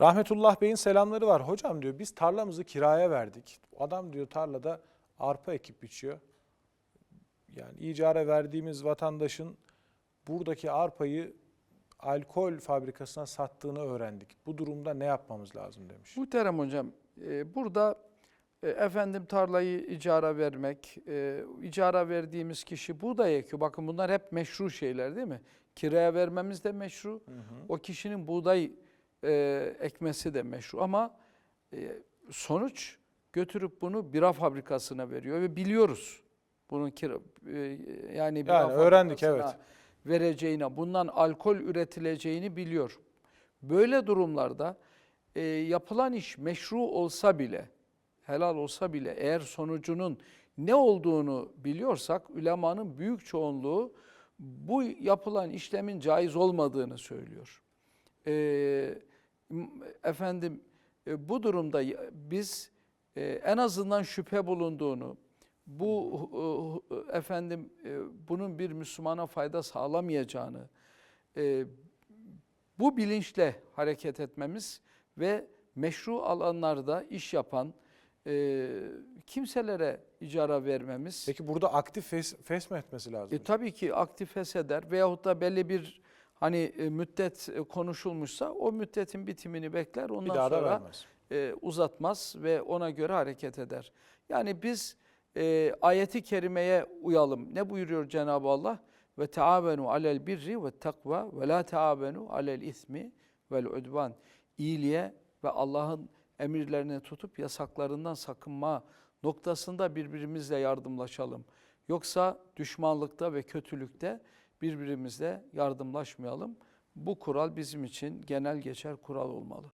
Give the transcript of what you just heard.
Rahmetullah Bey'in selamları var. Hocam diyor biz tarlamızı kiraya verdik. Adam diyor tarlada arpa ekip biçiyor. Yani icara verdiğimiz vatandaşın buradaki arpayı alkol fabrikasına sattığını öğrendik. Bu durumda ne yapmamız lazım demiş. Muhterem hocam, e, burada e, efendim tarlayı icara vermek, e, icara verdiğimiz kişi buğday ekiyor. Bakın bunlar hep meşru şeyler değil mi? Kiraya vermemiz de meşru. O kişinin buğday e, ekmesi de meşru. Ama e, sonuç götürüp bunu bira fabrikasına veriyor ve biliyoruz. Bunun kira, e, yani bira Yani öğrendik, evet. vereceğine, bundan alkol üretileceğini biliyor. Böyle durumlarda e, yapılan iş meşru olsa bile, helal olsa bile eğer sonucunun ne olduğunu biliyorsak ulemanın büyük çoğunluğu bu yapılan işlemin caiz olmadığını söylüyor. E, efendim e, bu durumda biz e, en azından şüphe bulunduğunu, bu e, efendim e, bunun bir Müslümana fayda sağlamayacağını, e, bu bilinçle hareket etmemiz ve meşru alanlarda iş yapan e, kimselere icara vermemiz. Peki burada aktif fes, fesmetmesi lazım. E, tabii ki aktif fesheder veyahut da belli bir hani e, müddet e, konuşulmuşsa o müddetin bitimini bekler. Ondan bir daha da sonra vermez. e, uzatmaz ve ona göre hareket eder. Yani biz e, ayeti kerimeye uyalım. Ne buyuruyor Cenab-ı Allah? Ve taavenu alel birri ve takva ve la taavenu alel ismi vel udvan. İyiliğe ve Allah'ın emirlerini tutup yasaklarından sakınma noktasında birbirimizle yardımlaşalım. Yoksa düşmanlıkta ve kötülükte birbirimizle yardımlaşmayalım. Bu kural bizim için genel geçer kural olmalı.